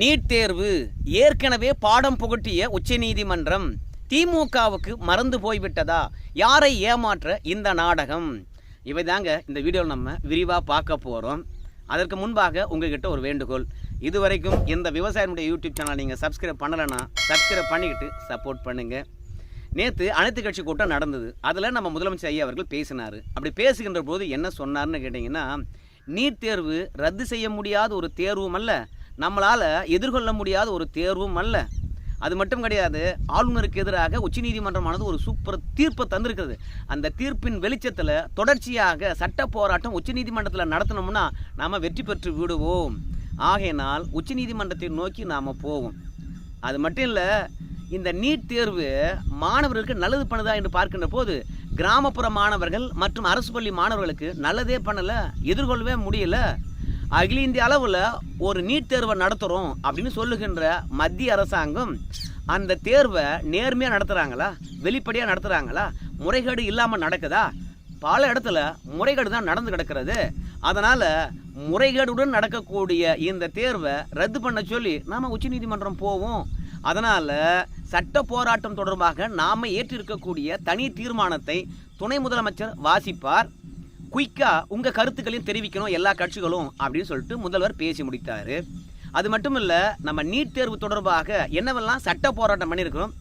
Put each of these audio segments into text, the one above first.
NEET தேர்வு ஏற்கனவே பாடம் புகட்டிய உச்சநீதிமன்றம் திமுகவுக்கு மறந்து போய்விட்டதா? யாரை ஏமாற்ற இந்த நாடகம்? இவை தாங்க இந்த வீடியோவில் நம்ம விரிவாக பார்க்க போகிறோம் அதற்கு முன்பாக உங்ககிட்ட ஒரு வேண்டுகோள். இதுவரைக்கும் இந்த விவசாயினுடைய யூடியூப் சேனல் நீங்கள் சப்ஸ்கிரைப் பண்ணலைன்னா சப்ஸ்கிரைப் பண்ணிக்கிட்டு சப்போர்ட் பண்ணுங்கள் நேற்று அனைத்து கட்சி கூட்டம் நடந்தது. அதில் நம்ம முதலமைச்சர் ஐயா அவர்கள் பேசினார். அப்படி பேசுகின்ற போது என்ன சொன்னார்னு கேட்டிங்கன்னா நீட் தேர்வு ரத்து செய்ய முடியாத ஒரு தேர்வும் அல்ல நம்மளால் எதிர்கொள்ள முடியாத ஒரு தேர்வும் அல்ல. அது மட்டும் கிடையாது ஆளுநருக்கு எதிராக உச்சநீதிமன்றமானது ஒரு சூப்பர் தீர்ப்பை தந்திருக்கிறது. அந்த தீர்ப்பின் வெளிச்சத்தில் தொடர்ச்சியாக சட்ட போராட்டம் உச்சநீதிமன்றத்தில் நடத்தினோம்னா நாம் வெற்றி பெற்று விடுவோம். ஆகையினால் உச்சநீதிமன்றத்தை நோக்கி நாம் போவோம். அது மட்டும் இல்லை இந்த நீட் தேர்வு மாணவர்களுக்கு நல்லது பண்ணுதா என்று பார்க்கின்ற போது கிராமப்புற மாணவர்கள் மற்றும் அரசு பள்ளி மாணவர்களுக்கு நல்லதே பண்ணலை எதிர்கொள்ளவே முடியல. அகில இந்திய அளவில் ஒரு நீட் தேர்வை நடத்துகிறோம் அப்படின்னு சொல்லுகின்ற மத்திய அரசாங்கம் அந்த தேர்வை நேர்மையாக நடத்துகிறாங்களா வெளிப்படையாக நடத்துகிறாங்களா முறைகேடு இல்லாமல் நடக்குதா? பல இடத்துல முறைகேடு தான் நடந்து கிடக்கிறது. அதனால் முறைகேடுடன் நடக்கக்கூடிய இந்த தேர்வை ரத்து பண்ண சொல்லி நாம் உச்சநீதிமன்றம் போவோம். அதனால் சட்ட போராட்டம் தொடர்பாக நாம் ஏற்றிருக்கக்கூடிய தனி தீர்மானத்தை துணை முதலமைச்சர் வாசிப்பார். குயிக்காக உங்கள் கருத்துக்களையும் தெரிவிக்கணும் எல்லா கட்சிகளும் அப்படின்னு சொல்லிட்டு முதல்வர் பேசி முடித்தார். அது மட்டும் இல்லை நம்ம நீட் தேர்வு தொடர்பாக என்னவெல்லாம் சட்ட போராட்டம் பண்ணியிருக்கிறோம்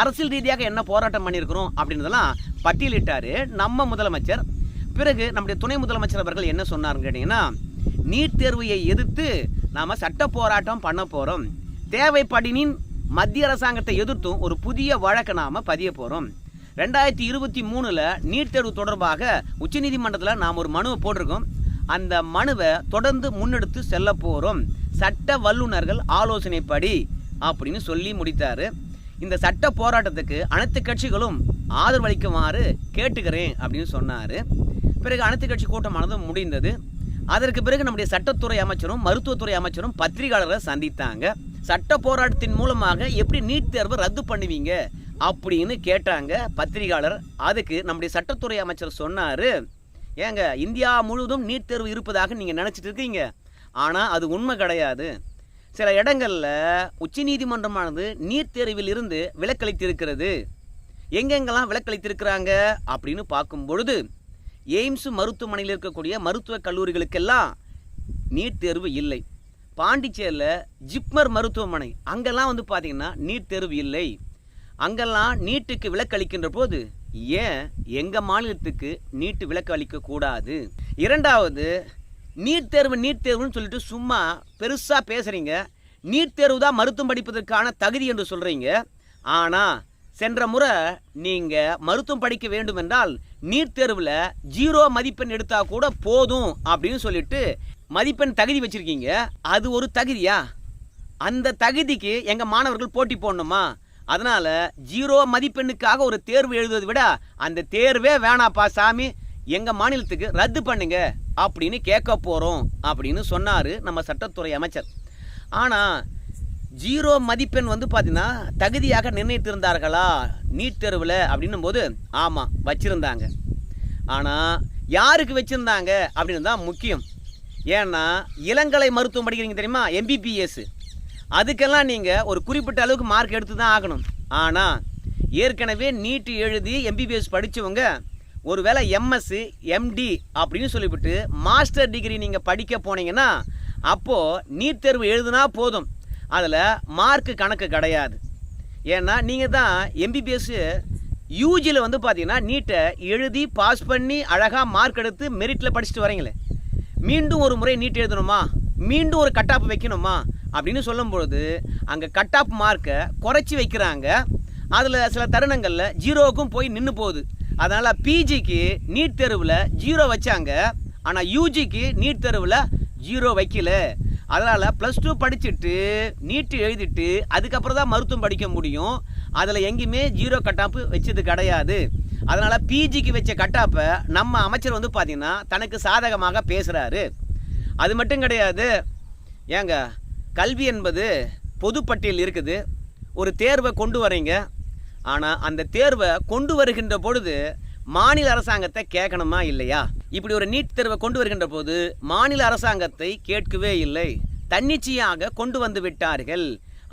அரசியல் ரீதியாக என்ன போராட்டம் பண்ணியிருக்கிறோம் அப்படின்றதெல்லாம் பட்டியலிட்டார் நம்ம முதலமைச்சர். பிறகு நம்முடைய துணை முதலமைச்சர் அவர்கள் என்ன சொன்னார்ன்னு கேட்டிங்கன்னா நீட் தேர்வையை எதிர்த்து நாம் சட்ட போராட்டம் பண்ண போகிறோம் தேவைப்படினின் மத்திய அரசாங்கத்தை எதிர்த்தும் ஒரு புதிய வழக்கை நாம் பதிய போகிறோம் ரெண்டாயிரத்தி இருபத்தி மூணில் நீட் தேர்வு தொடர்பாக உச்சநீதிமன்றத்தில் நாம் ஒரு மனுவை போட்டிருக்கோம். அந்த மனுவை தொடர்ந்து முன்னெடுத்து செல்ல போகிறோம் சட்ட வல்லுநர்கள் ஆலோசனைப்படி அப்படின்னு சொல்லி முடித்தார். இந்த சட்ட போராட்டத்துக்கு அனைத்து கட்சிகளும் ஆதரவளிக்குமாறு கேட்டுக்கிறேன் அப்படின்னு சொன்னார். பிறகு அனைத்து கட்சி கூட்டமானது முடிந்தது. அதற்கு பிறகு நம்முடைய சட்டத்துறை அமைச்சரும் மருத்துவத்துறை அமைச்சரும் பத்திரிகையாளர்களை சந்தித்தாங்க. சட்ட போராட்டத்தின் மூலமாக எப்படி நீட் தேர்வை ரத்து பண்ணுவீங்க? அப்படின்னு கேட்டாங்க பத்திரிகையாளர். அதுக்கு நம்முடைய சட்டத்துறை அமைச்சர் சொன்னார் ஏங்க இந்தியா முழுவதும் நீட் தேர்வு இருப்பதாக நீங்கள் நினச்சிட்டு இருக்கீங்க. ஆனால் அது உண்மை கிடையாது. சில இடங்களில் உச்சநீதிமன்றமானது நீட் தேர்வில் இருந்து விலக்களித்திருக்கிறது. எங்கெங்கெல்லாம் விலக்களித்திருக்கிறாங்க? அப்படின்னு பார்க்கும் பொழுது எய்ம்ஸ் மருத்துவமனையில் இருக்கக்கூடிய மருத்துவக் கல்லூரிகளுக்கெல்லாம் நீட் தேர்வு இல்லை. பாண்டிச்சேரியில் ஜிப்மர் மருத்துவமனை அங்கெல்லாம் வந்து பார்த்தீங்கன்னா நீட் தேர்வு இல்லை. அங்கெல்லாம் நீட்டுக்கு விலக்கு அளிக்கின்ற போது ஏன் எங்கள் மாநிலத்துக்கு நீட்டு விலக்கு அளிக்கக்கூடாது இரண்டாவது நீட் தேர்வு நீட் தேர்வுன்னு சொல்லிட்டு சும்மா பெருசாக பேசுகிறீங்க நீட் தேர்வு தான் மருத்துவம் படிப்பதற்கான தகுதி என்று சொல்கிறீங்க ஆனால் சென்ற முறை நீங்கள் மருத்துவம் படிக்க வேண்டும் என்றால் நீட் தேர்வில் ஜீரோ மதிப்பெண் எடுத்தால் கூட போதும் அப்படின்னு சொல்லிட்டு மதிப்பெண் தகுதி வச்சுருக்கீங்க. அது ஒரு தகுதியா? அந்த தகுதிக்கு எங்கள் மாணவர்கள் போட்டி போடணுமா? அதனால் ஜீரோ மதிப்பெண்ணுக்காக ஒரு தேர்வு எழுதுவதை விட அந்த தேர்வே வேணாப்பா சாமி. எங்கள் மாநிலத்துக்கு ரத்து பண்ணுங்க அப்படின்னு கேட்க போகிறோம் அப்படின்னு சொன்னார் நம்ம சட்டத்துறை அமைச்சர். ஆனால் ஜீரோ மதிப்பெண் வந்து பார்த்தீங்கன்னா தகுதியாக நிர்ணயித்திருந்தார்களா? நீட் தேர்வில் அப்படின்னும் போது ஆமாம் வச்சுருந்தாங்க. ஆனால் யாருக்கு வச்சுருந்தாங்க? அப்படின்னு தான் முக்கியம். ஏன்னா இளங்கலை மருத்துவம் படிக்கிறீங்க தெரியுமா? எம்பிபிஎஸ் அதுக்கெல்லாம் நீங்கள் ஒரு குறிப்பிட்ட அளவுக்கு மார்க் எடுத்து தான் ஆகணும். ஆனால் ஏற்கனவே நீட்டு எழுதி எம்பிபிஎஸ் படித்தவங்க ஒருவேளை எம்எஸ்சி எம்டி அப்படின்னு சொல்லிவிட்டு மாஸ்டர் டிகிரி நீங்கள் படிக்க போனீங்கன்னா அப்போது நீட் தேர்வு எழுதுனா போதும். அதில் மார்க்கு கணக்கு கிடையாது. ஏன்னா நீங்கள் தான் எம்பிபிஎஸ் யூஜியில் வந்து பார்த்தீங்கன்னா நீட்டை எழுதி பாஸ் பண்ணி அழகாக மார்க் எடுத்து மெரிட்டில் படிச்சுட்டு வரீங்களே. மீண்டும் ஒரு முறை நீட் எழுதணுமா? மீண்டும் ஒரு கட்டாப்பு வைக்கணுமா? அப்படின்னு சொல்லும்பொழுது அங்கே கட்டாப் மார்க்கை குறைச்சி வைக்கிறாங்க. அதில் சில தருணங்களில் ஜீரோவுக்கும் போய் நின்று போகுது. அதனால் பிஜிக்கு நீட் தேர்வில் ஜீரோ வச்சாங்க. ஆனால் யூஜிக்கு நீட் தேர்வில் ஜீரோ வைக்கல. அதனால் ப்ளஸ் டூ படிச்சுட்டு நீட்டு எழுதிட்டு அதுக்கப்புறம் தான் மருத்துவம் படிக்க முடியும். அதில் எங்கேயுமே ஜீரோ கட்டாப்பு வச்சது கிடையாது. அதனால் பிஜிக்கு வச்ச கட்டாப்பை நம்ம அமைச்சர் வந்து பார்த்திங்கன்னா தனக்கு சாதகமாக பேசுகிறாரு அது மட்டும் கிடையாது. ஏங்க கல்வி என்பது பொதுப்பட்டியல் இருக்குது. ஒரு தேர்வை கொண்டு வரீங்க. ஆனால் அந்த தேர்வை கொண்டு வருகின்ற பொழுது மாநில அரசாங்கத்தை கேட்கணுமா இல்லையா? இப்படி ஒரு நீட் தேர்வை கொண்டு வருகின்ற போது மாநில அரசாங்கத்தை கேட்கவே இல்லை. தன்னிச்சையாக கொண்டு வந்து விட்டார்கள்.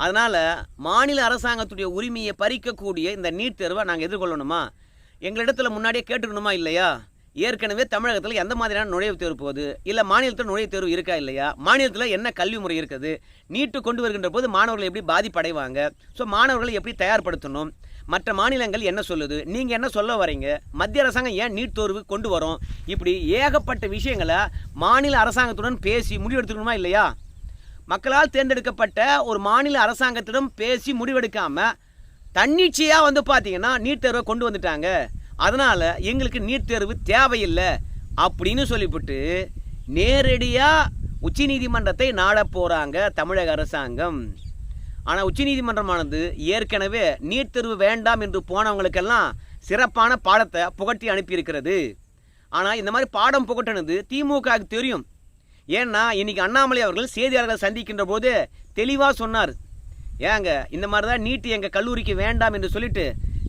அதனால் மாநில அரசாங்கத்துடைய உரிமையை பறிக்கக்கூடிய இந்த நீட் தேர்வை நாங்கள் எதிர்கொள்ளணுமா? எங்களிடத்தில் முன்னாடியே கேட்டுக்கணுமா இல்லையா? ஏற்கனவே தமிழகத்தில் எந்த மாதிரியான நுழைவுத் தேர்வு போகுது? இல்லை மாநிலத்தில் நுழைவுத் தேர்வு இருக்கா இல்லையா? மாநிலத்தில் என்ன கல்வி முறை இருக்குது? நீட்டு கொண்டு வருகின்ற போது மாணவர்கள் எப்படி பாதிப்படைவாங்க? ஸோ மாணவர்களை எப்படி தயார்படுத்தணும்? மற்ற மாநிலங்கள் என்ன சொல்லுது? நீங்கள் என்ன சொல்ல வரீங்க? மத்திய அரசாங்கம் ஏன் நீட் தேர்வு கொண்டு வரும்? இப்படி ஏகப்பட்ட விஷயங்களை மாநில அரசாங்கத்துடன் பேசி முடிவெடுத்துக்கணுமா இல்லையா? மக்களால் தேர்ந்தெடுக்கப்பட்ட ஒரு மாநில அரசாங்கத்திடம் பேசி முடிவெடுக்காமல் தன்னிச்சையாக வந்து பார்த்தீங்கன்னா நீட் தேர்வை கொண்டு வந்துட்டாங்க. அதனால் எங்களுக்கு நீட் தேர்வு தேவையில்லை அப்படின்னு சொல்லிவிட்டு நேரடியாக உச்சநீதிமன்றத்தை நாட போகிறாங்க தமிழக அரசாங்கம். ஆனால் உச்சநீதிமன்றமானது ஏற்கனவே நீட் தேர்வு வேண்டாம் என்று போனவங்களுக்கெல்லாம் சிறப்பான பாடத்தை புகட்டி அனுப்பியிருக்கிறது. ஆனால் இந்த மாதிரி பாடம் புகட்டினது திமுகவுக்கு தெரியும். ஏன்னா இன்றைக்கி அண்ணாமலை அவர்கள் செய்தியாளர்களை சந்திக்கின்ற போது தெளிவாக சொன்னார். ஏங்க இந்த மாதிரி தான் நீட்டு எங்கள் கல்லூரிக்கு வேண்டாம் என்று சொல்லிட்டு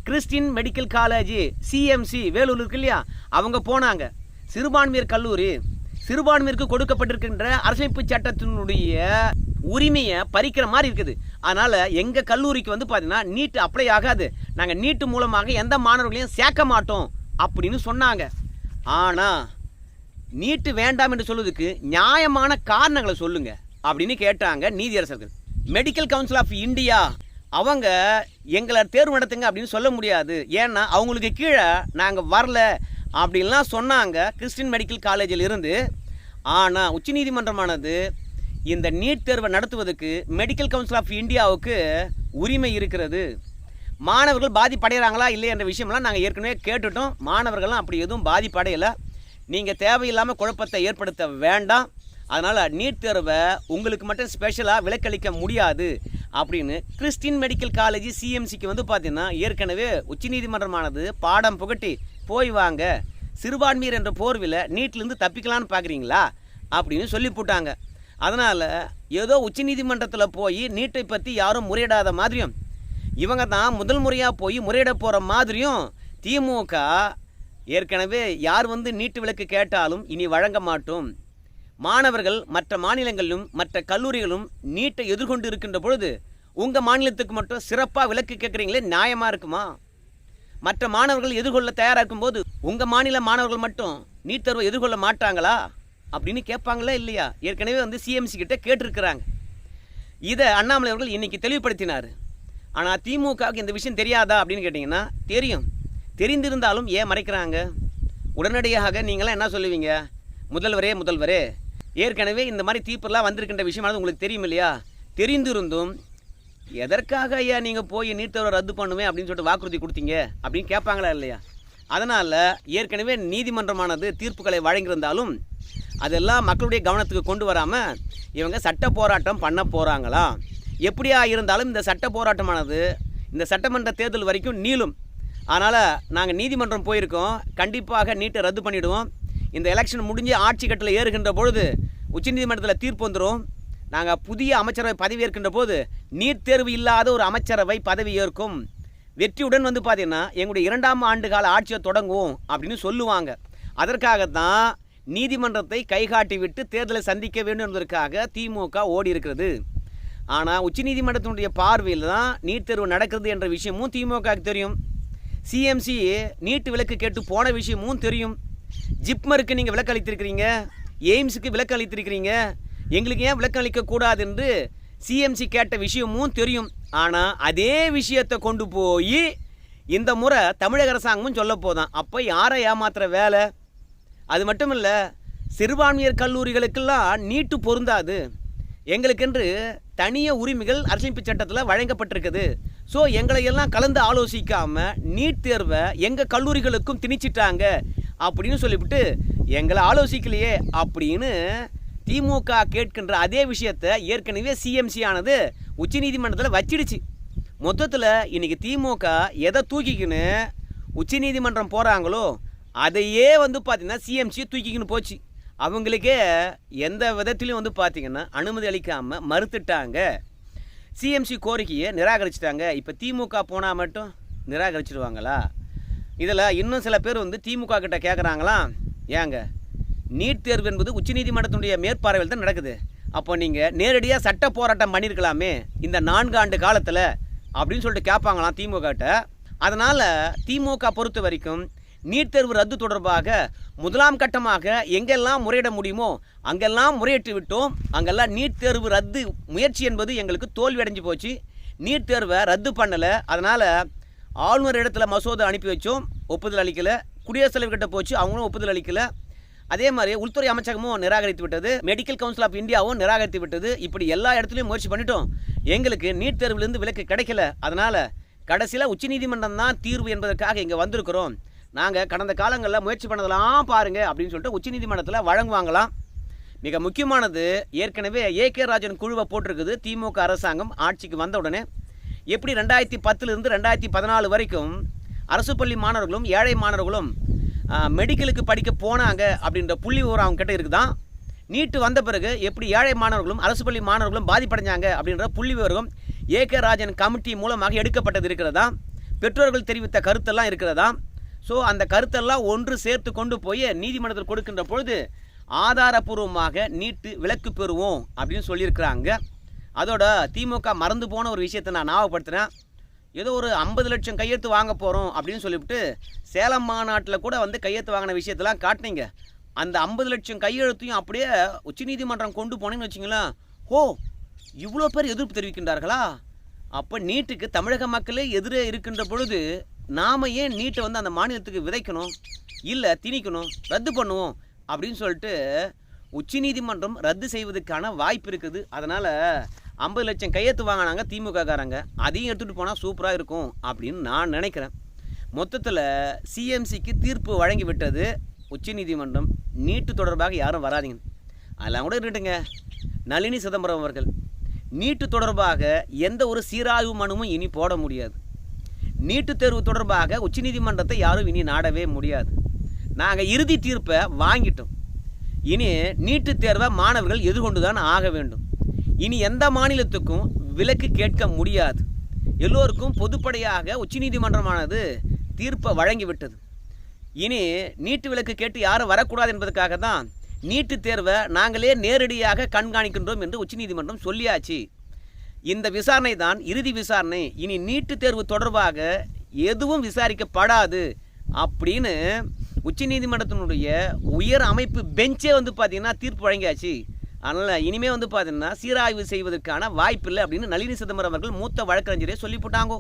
Christian medical college CMC Vellore இருக்கு இல்லையா? அவங்க போனாங்க. சிறுபான்மையர் கல்லூரி. சிறுபான்மையருக்கு கொடுக்கப்பட்டிருக்கின்ற அரசமைப்பு சட்டத்தினுடைய உரிமையை பறிக்கிற மாதிரி இருக்குது. அதனால் எங்கள் கல்லூரிக்கு வந்து பார்த்தீங்கன்னா நீட் அப்ளை ஆகாது. நாங்கள் நீட்டு மூலமாக எந்த மாணவர்களையும் சேர்க்க மாட்டோம் அப்படின்னு சொன்னாங்க. ஆனால் நீட்டு வேண்டாம் என்று சொல்வதுக்கு நியாயமான காரணங்களை சொல்லுங்கள் அப்படின்னு கேட்டாங்க நீதியரசர்கள். மெடிக்கல் கவுன்சில் ஆஃப் இந்தியா அவங்க எங்களை தேர்வு நடத்துங்க அப்படின்னு சொல்ல முடியாது. ஏன்னா அவங்களுக்கு கீழே நாங்கள் வரல அப்படின்லாம் சொன்னாங்க கிறிஸ்டின் மெடிக்கல் காலேஜில் இருந்து. ஆனால் உச்சநீதிமன்றமானது இந்த நீட் தேர்வை நடத்துவதற்கு மெடிக்கல் கவுன்சில் ஆஃப் இந்தியாவுக்கு உரிமை இருக்கிறது. மாணவர்கள் பாதிப்படைகிறாங்களா இல்லை என்ற விஷயம்லாம் நாங்கள் ஏற்கனவே கேட்டுட்டோம். மாணவர்கள்லாம் அப்படி எதுவும் பாதிப்படையலை. நீங்கள் தேவையில்லாமல் குழப்பத்தை ஏற்படுத்த வேண்டாம். அதனால் நீட் தேர்வை உங்களுக்கு மட்டும் ஸ்பெஷலாக விலக்களிக்க முடியாது அப்படின்னு கிறிஸ்டின் மெடிக்கல் காலேஜ் சிஎம்சிக்கு வந்து பார்த்தீங்கன்னா ஏற்கனவே உச்சநீதிமன்றமானது பாடம் புகட்டி போய் வாங்க சிறுபான்மையர் என்ற போர்வில் நீட்லேருந்து தப்பிக்கலான்னு பார்க்குறீங்களா அப்படின்னு சொல்லி போட்டாங்க. அதனால் ஏதோ உச்சநீதிமன்றத்தில் போய் நீட்டை பற்றி யாரும் முறையிடாத மாதிரியும் இவங்க தான் முதல் முறையாக போய் முறையிட போகிற மாதிரியும் திமுக ஏற்கனவே யார் வந்து நீட்டு விலக்கு கேட்டாலும் இனி வழங்க மாட்டோம். மாணவர்கள் மற்ற மாநிலங்களிலும் மற்ற கல்லூரிகளும் நீட்டை எதிர்கொண்டு இருக்கின்ற பொழுது உங்கள் மாநிலத்துக்கு மட்டும் சிறப்பாக விலக்கு கேட்குறீங்களே நியாயமாக இருக்குமா? மற்ற மாணவர்கள் எதிர்கொள்ள தயாராக இருக்கும்போது உங்கள் மாநில மாணவர்கள் மட்டும் நீட் தேர்வை எதிர்கொள்ள மாட்டாங்களா? அப்படின்னு கேட்பாங்களா இல்லையா? ஏற்கனவே வந்து சிஎம்சி கிட்ட கேட்டிருக்கிறாங்க. இதை அண்ணாமலை அவர்கள் இன்னைக்கு தெளிவுபடுத்தினார். ஆனால் திமுகவுக்கு இந்த விஷயம் தெரியாதா அப்படின்னு கேட்டிங்கன்னா தெரியும். தெரிந்திருந்தாலும் ஏன் மறைக்கிறாங்க? உடனடியாக நீங்களாம் என்ன சொல்லுவீங்க? முதல்வரே முதல்வரே ஏற்கனவே இந்த மாதிரி தீப்பெல்லாம் வந்திருக்கின்ற விஷயமானது உங்களுக்கு தெரியும் இல்லையா தெரிந்திருந்தும் எதற்காக ஐயா நீங்கள் போய் நீட் ரத்து பண்ணுவேன் அப்படின்னு சொல்லிட்டு வாக்குறுதி கொடுத்தீங்க அப்படின்னு கேட்பாங்களா இல்லையா? அதனால் ஏற்கனவே நீதிமன்றமானது தீர்ப்புகளை வழங்கியிருந்தாலும் அதெல்லாம் மக்களுடைய கவனத்துக்கு கொண்டு வராமல் இவங்க சட்ட போராட்டம் பண்ண போகிறாங்களா எப்படியா இருந்தாலும் இந்த சட்ட போராட்டமானது இந்த சட்டமன்ற தேர்தல் வரைக்கும் நீளும். அதனால் நாங்கள் நீதிமன்றம் போயிருக்கோம். கண்டிப்பாக நீட்டை ரத்து பண்ணிவிடுவோம் இந்த எலெக்ஷன் முடிஞ்சு ஆட்சி கட்டில் ஏறுகின்ற பொழுது உச்சநீதிமன்றத்தில் தீர்ப்பு வந்துடும் நாங்கள் புதிய அமைச்சரவை பதவி ஏற்கின்ற போது நீட் தேர்வு இல்லாத ஒரு அமைச்சரவை பதவி ஏற்கும். வெற்றியுடன் வந்து பார்த்தீங்கன்னா எங்களுடைய இரண்டாம் ஆண்டு கால ஆட்சியை தொடங்குவோம் அப்படின்னு சொல்லுவாங்க. அதற்காகத்தான் நீதிமன்றத்தை கைகாட்டி விட்டு தேர்தலை சந்திக்க வேண்டும் என்பதற்காக திமுக ஓடி இருக்கிறது. ஆனால் உச்சநீதிமன்றத்தினுடைய பார்வையில் தான் நீட் தேர்வு நடக்கிறது என்ற விஷயமும் திமுகவுக்கு தெரியும். சிஎம்சி நீட் விலக்கு கேட்டு போன விஷயமும் தெரியும். ஜிப்மருக்கு நீங்கள் விளக்கு அளித்திருக்கிறீங்க எய்ம்ஸுக்கு விளக்கு அளித்திருக்கிறீங்க எங்களுக்கு ஏன் விலக்கு அளிக்கக்கூடாது என்று சிஎம்சி கேட்ட விஷயமும் தெரியும். ஆனால் அதே விஷயத்தை கொண்டு போய் இந்த முறை தமிழக அரசாங்கமும் சொல்ல போதான். அப்போ யாரை ஏமாத்துற வேலை? அது மட்டும் இல்லை சிறுபான்மையர் கல்லூரிகளுக்கெல்லாம் நீட்டு பொருந்தாது. எங்களுக்கென்று தனிய உரிமைகள் அரசியலமைப்பு சட்டத்தில் வழங்கப்பட்டிருக்குது. ஸோ எங்களை எல்லாம் கலந்து ஆலோசிக்காமல் நீட் தேர்வை எங்கள் கல்லூரிகளுக்கும் திணிச்சிட்டாங்க? அப்படின்னு சொல்லிவிட்டு எங்களை ஆலோசிக்கலையே அப்படின்னு திமுக கேட்கின்ற அதே விஷயத்தை ஏற்கனவே சிஎம்சி ஆனது உச்சநீதிமன்றத்தில் வச்சிடுச்சு. மொத்தத்தில் இன்றைக்கி திமுக எதை தூக்கிக்கின்னு உச்சநீதிமன்றம் போகிறாங்களோ அதையே வந்து பார்த்திங்கன்னா சிஎம்சியை தூக்கிக்கின்னு போச்சு. அவங்களுக்கே எந்த விதத்திலையும் வந்து பார்த்திங்கன்னா அனுமதி அளிக்காமல் மறுத்துட்டாங்க. சிஎம்சி கோரிக்கையை நிராகரிச்சிட்டாங்க. இப்போ திமுக போனால் மட்டும் நிராகரிச்சிடுவாங்களா இதில் இன்னும் சில பேர் வந்து திமுக கிட்ட கேட்குறாங்களாம் ஏங்க நீட் தேர்வு என்பது உச்சநீதிமன்றத்தினுடைய மேற்பார்வையில் தான் நடக்குது. அப்போ நீங்கள் நேரடியாக சட்ட போராட்டம் பண்ணியிருக்கலாமே இந்த நான்கு ஆண்டு காலத்தில் அப்படின்னு சொல்லிட்டு கேட்பாங்களாம் திமுகட்ட அதனால் திமுக பொறுத்த வரைக்கும் நீட் தேர்வு ரத்து தொடர்பாக முதலாம் கட்டமாக எங்கெல்லாம் முறையிட முடியுமோ அங்கெல்லாம் முறையிட்டு விட்டோம். அங்கெல்லாம் நீட் தேர்வு ரத்து முயற்சி என்பது எங்களுக்கு தோல்வி அடைஞ்சு போச்சு. நீட் தேர்வை ரத்து பண்ணலை. அதனால் ஆளுநர் இடத்துல மசோதா அனுப்பி வச்சோம் ஒப்புதல் அளிக்கலை. குடியரசுத் தலைவர்கிட்ட போச்சு அவங்களும் ஒப்புதல் அளிக்கலை. அதே மாதிரி உள்துறை அமைச்சகமும் நிராகரித்து விட்டது. மெடிக்கல் கவுன்சில் ஆஃப் இந்தியாவும் நிராகரித்து விட்டது. இப்படி எல்லா இடத்துலையும் முயற்சி பண்ணிட்டோம். எங்களுக்கு நீட் தேர்விலிருந்து விலக்கு கிடைக்கல. அதனால் கடைசியில் உச்சநீதிமன்றம் தான் தீர்வு என்பதற்காக இங்கே வந்திருக்கிறோம். நாங்கள் கடந்த காலங்களில் முயற்சி பண்ணதெல்லாம் பாருங்கள் அப்படின்னு சொல்லிட்டு உச்சநீதிமன்றத்தில் வழங்குவாங்களாம். மிக முக்கியமானது ஏற்கனவே ஏ கே ராஜன் குழுவை போட்டிருக்குது. திமுக அரசாங்கம் ஆட்சிக்கு வந்த உடனே எப்படி ரெண்டாயிரத்தி பத்துலேருந்து ரெண்டாயிரத்தி பதினாலு வரைக்கும் அரசு பள்ளி மாணவர்களும் ஏழை மாணவர்களும் மெடிக்கலுக்கு படிக்க போனாங்க அப்படின்ற புள்ளி விவரம் அவங்க கிட்ட இருக்குதான். நீட்டு வந்த பிறகு எப்படி ஏழை மாணவர்களும் அரசு பள்ளி மாணவர்களும் பாதிப்படைஞ்சாங்க அப்படின்ற புள்ளி விவரம் ஏ கே ராஜன் கமிட்டி மூலமாக எடுக்கப்பட்டது இருக்கிறதா? பெற்றோர்கள் தெரிவித்த கருத்தெல்லாம் இருக்கிறதா? ஸோ அந்த கருத்தெல்லாம் ஒன்று சேர்த்து கொண்டு போய் நீதிமன்றத்தில் கொடுக்கின்ற பொழுது ஆதாரபூர்வமாக நீட்டு விலக்கு பெறுவோம் அப்படின்னு சொல்லியிருக்கிறாங்க. அதோட திமுக மறந்து போன ஒரு விஷயத்தை நான் ஞாபகப்படுத்துகிறேன் ஏதோ ஒரு ஐம்பது லட்சம் கையெழுத்து வாங்க போகிறோம் அப்படின்னு சொல்லிவிட்டு சேலம் மாநாட்டில் கூட வந்து கையெழுத்து வாங்கின விஷயத்தெல்லாம் காட்டினீங்க. அந்த ஐம்பது லட்சம் கையெழுத்தையும் அப்படியே உச்சநீதிமன்றம் கொண்டு போனேன்னு வச்சிங்களேன். ஓ இவ்வளோ பேர் எதிர்ப்பு தெரிவிக்கின்றார்களா? அப்போ நீட்டுக்கு தமிழக மக்களே எதிரே இருக்கின்ற பொழுது நாம் ஏன் நீட்டை வந்து அந்த மாநிலத்துக்கு விதைக்கணும்? இல்லை திணிக்கணும் ரத்து பண்ணுவோம் அப்படின்னு சொல்லிட்டு உச்சநீதிமன்றம் ரத்து செய்வதற்கான வாய்ப்பு இருக்குது. அதனால் ஐம்பது லட்சம் கையெழுத்து வாங்கினாங்க திமுககாரங்க. அதையும் எடுத்துகிட்டு போனால் சூப்பராக இருக்கும் அப்படின்னு நான் நினைக்கிறேன். மொத்தத்தில் சிஎம்சிக்கு தீர்ப்பு வழங்கி விட்டது உச்சநீதிமன்றம் நீட்டு தொடர்பாக யாரும் வராதிங்க. அதெல்லாம் கூட இருக்கட்டுங்க நளினி சிதம்பரம் அவர்கள். நீட்டு தொடர்பாக எந்த ஒரு சீராய்வு மனுவும் இனி போட முடியாது. நீட்டு தேர்வு தொடர்பாக உச்சநீதிமன்றத்தை யாரும் இனி நாடவே முடியாது. நாங்கள் இறுதி தீர்ப்பை வாங்கிட்டோம். இனி நீட்டு தேர்வை மாணவர்கள் எதிர்கொண்டு தான் ஆக வேண்டும். இனி எந்த மாநிலத்துக்கும் விலக்கு கேட்க முடியாது. எல்லோருக்கும் பொதுப்படையாக உச்சநீதிமன்றமானது தீர்ப்பை வழங்கிவிட்டது. இனி நீட்டு விலக்கு கேட்டு யாரும் வரக்கூடாது என்பதற்காக தான் நீட்டு தேர்வை நாங்களே நேரடியாக கண்காணிக்கின்றோம் என்று உச்சநீதிமன்றம் சொல்லியாச்சு. இந்த விசாரணை தான் இறுதி விசாரணை. இனி நீட்டு தேர்வு தொடர்பாக எதுவும் விசாரிக்கப்படாது அப்படின்னு உச்சநீதிமன்றத்தினுடைய உயர் அமைப்பு பெஞ்சே வந்து பார்த்திங்கன்னா தீர்ப்பு வழங்கியாச்சு. அதனால் இனிமே வந்து பார்த்தீங்கன்னா சீராய்வு செய்வதற்கான வாய்ப்பில்லை அப்படின்னு நளினி சிதம்பரம் அவர்கள் மூத்த வழக்கறிஞரே சொல்லிவிட்டாங்கோ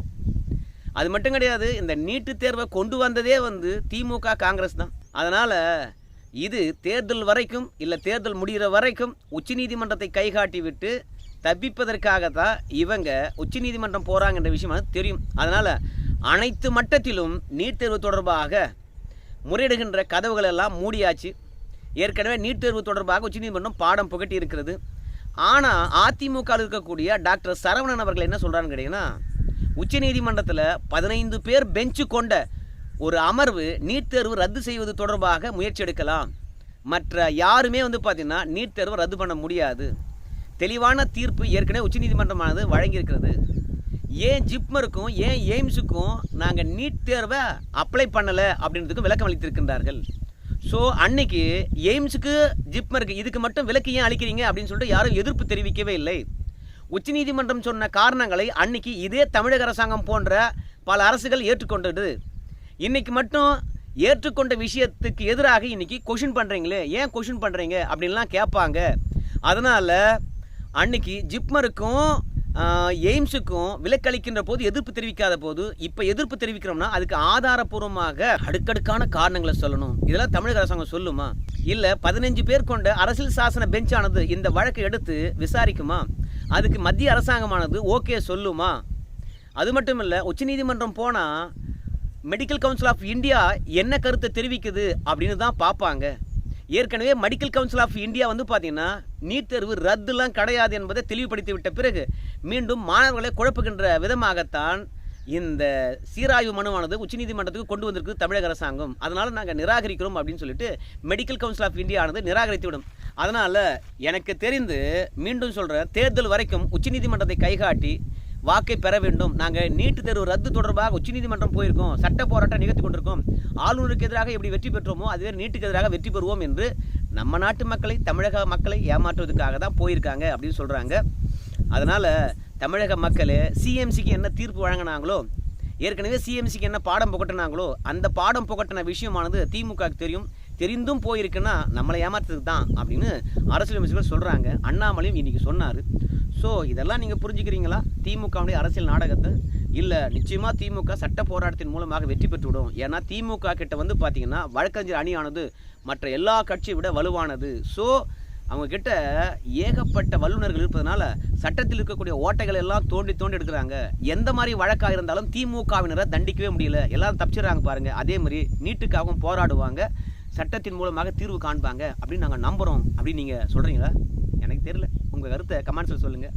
அது மட்டும் கிடையாது இந்த நீட்டு தேர்வை கொண்டு வந்ததே வந்து திமுக காங்கிரஸ் தான். அதனால் இது தேர்தல் வரைக்கும் இல்லை தேர்தல் முடிகிற வரைக்கும் உச்சநீதிமன்றத்தை கைகாட்டி விட்டு தப்பிப்பதற்காக தான் இவங்க உச்சநீதிமன்றம் போகிறாங்கன்ற விஷயம் தெரியும். அதனால் அனைத்து மட்டத்திலும் நீட் தேர்வு தொடர்பாக முறையிடுகின்ற கதவுகள் எல்லாம் மூடியாச்சு. ஏற்கனவே நீட் தேர்வு தொடர்பாக உச்சநீதிமன்றம் பாடம் புகட்டி இருக்கிறது. ஆனால் அதிமுகவில் இருக்கக்கூடிய டாக்டர் சரவணன் அவர்கள் என்ன சொல்கிறான்னு கேட்டிங்கன்னா உச்சநீதிமன்றத்தில் பதினைந்து பேர் பெஞ்சு கொண்ட ஒரு அமர்வு நீட் தேர்வு ரத்து செய்வது தொடர்பாக முயற்சி எடுக்கலாம். மற்ற யாருமே வந்து பார்த்திங்கன்னா நீட் தேர்வை ரத்து பண்ண முடியாது. தெளிவான தீர்ப்பு ஏற்கனவே உச்சநீதிமன்றமானது வழங்கியிருக்கிறது. ஏன் ஜிப்மருக்கும் ஏன் எய்ம்ஸுக்கும் நாங்கள் நீட் தேர்வை அப்ளை பண்ணலை அப்படின்றதுக்கும் விளக்கம் அளித்திருக்கின்றார்கள். ஸோ அன்னைக்கு எய்ம்ஸுக்கு ஜிப்மருக்கு இதுக்கு மட்டும் விலக்கு ஏன் அளிக்கிறீங்க அப்படின்னு சொல்லிட்டு யாரும் எதிர்ப்பு தெரிவிக்கவே இல்லை. உச்சநீதிமன்றம் சொன்ன காரணங்களை அன்னைக்கு இதே தமிழக அரசாங்கம் போன்ற பல அரசுகள் ஏற்றுக்கொண்டது. இன்னைக்கு மட்டும் ஏற்றுக்கொண்ட விஷயத்துக்கு எதிராக இன்னைக்கு கொஷின் பண்ணுறீங்களே ஏன் கொஷின் பண்ணுறீங்க அப்படின்லாம் கேட்பாங்க. அதனால் அன்னைக்கு ஜிப்மருக்கும் எய்ம்ஸுக்கும் விலக்களிக்கின்ற போது எதிர்ப்பு தெரிவிக்காத போது இப்போ எதிர்ப்பு தெரிவிக்கிறோம்னா அதுக்கு ஆதாரபூர்வமாக அடுக்கடுக்கான காரணங்களை சொல்லணும். இதெல்லாம் தமிழக அரசாங்கம் சொல்லுமா? இல்லை பதினஞ்சு பேர் கொண்ட அரசியல் சாசன பெஞ்சானது இந்த வழக்கை எடுத்து விசாரிக்குமா? அதுக்கு மத்திய அரசாங்கமானது ஓகே சொல்லுமா? அது மட்டும் இல்லை உச்சநீதிமன்றம் போனால் மெடிக்கல் கவுன்சில் ஆஃப் இந்தியா என்ன கருத்தை தெரிவிக்குது? அப்படின்னு தான் பார்ப்பாங்க. ஏற்கனவே மெடிக்கல் கவுன்சில் ஆஃப் இந்தியா வந்து பார்த்தீங்கன்னா நீட் தேர்வு ரத்துலாம் கிடையாது என்பதை தெளிவுபடுத்தி விட்ட பிறகு மீண்டும் மாணவர்களை குழப்புகின்ற விதமாகத்தான் இந்த சீராய்வு மனுவானது உச்சநீதிமன்றத்துக்கு கொண்டு வந்திருக்கு தமிழக அரசாங்கம். அதனால் நாங்கள் நிராகரிக்கிறோம் அப்படின்னு சொல்லிட்டு மெடிக்கல் கவுன்சில் ஆஃப் இந்தியா ஆனது நிராகரித்துவிடும். அதனால் எனக்கு தெரிந்து மீண்டும் சொல்கிறேன் தேர்தல் வரைக்கும் உச்சநீதிமன்றத்தை கைகாட்டி வாக்கை பெற வேண்டும். நாங்கள் நீட்டு தேர்வு ரத்து தொடர்பாக உச்சநீதிமன்றம் போயிருக்கோம். சட்ட போராட்டம் நிகழ்த்தி கொண்டிருக்கோம். ஆளுநருக்கு எதிராக எப்படி வெற்றி பெற்றோமோ அதுவே நீட்டுக்கு எதிராக வெற்றி பெறுவோம் என்று நம்ம நாட்டு மக்களை தமிழக மக்களை ஏமாற்றுவதற்காக தான் போயிருக்காங்க அப்படின்னு சொல்கிறாங்க அதனால் தமிழக மக்கள் சிஎம்சிக்கு என்ன தீர்ப்பு வழங்கினாங்களோ ஏற்கனவே சிஎம்சிக்கு என்ன பாடம் புகட்டினாங்களோ அந்த பாடம் புகட்டின விஷயமானது திமுகவுக்கு தெரியும். தெரிந்தும் போயிருக்குன்னா நம்மளை ஏமாத்துறதுக்கு தான் அப்படின்னு அரசியல் அமைச்சர்கள் சொல்கிறாங்க அண்ணாமலையும் இன்னைக்கு சொன்னார். ஸோ இதெல்லாம் நீங்கள் புரிஞ்சுக்கிறீங்களா? திமுகவுடைய அரசியல் நாடகத்தை? இல்லை நிச்சயமாக திமுக சட்ட போராட்டத்தின் மூலமாக வெற்றி பெற்றுவிடும். ஏன்னா திமுக கிட்ட வந்து பார்த்தீங்கன்னா வழக்கறிஞர் அணியானது மற்ற எல்லா கட்சியை விட வலுவானது. ஸோ அவங்கக்கிட்ட ஏகப்பட்ட வல்லுநர்கள் இருப்பதனால சட்டத்தில் இருக்கக்கூடிய ஓட்டைகள் எல்லாம் தோண்டி தோண்டி எடுக்கிறாங்க. எந்த மாதிரி வழக்காக இருந்தாலும் திமுகவினரை தண்டிக்கவே முடியல. எல்லாரும் தப்பிச்சிடுறாங்க பாருங்க. அதே மாதிரி நீட்டுக்காகவும் போராடுவாங்க. சட்டத்தின் மூலமாக தீர்வு காண்பாங்க அப்படின்னு நாங்கள் நம்புகிறோம் அப்படின்னு நீங்கள் சொல்கிறீங்களா எனக்கு தெரியல. உங்கள் கருத்தை கமெண்ட்ஸில் சொல்லுங்கள்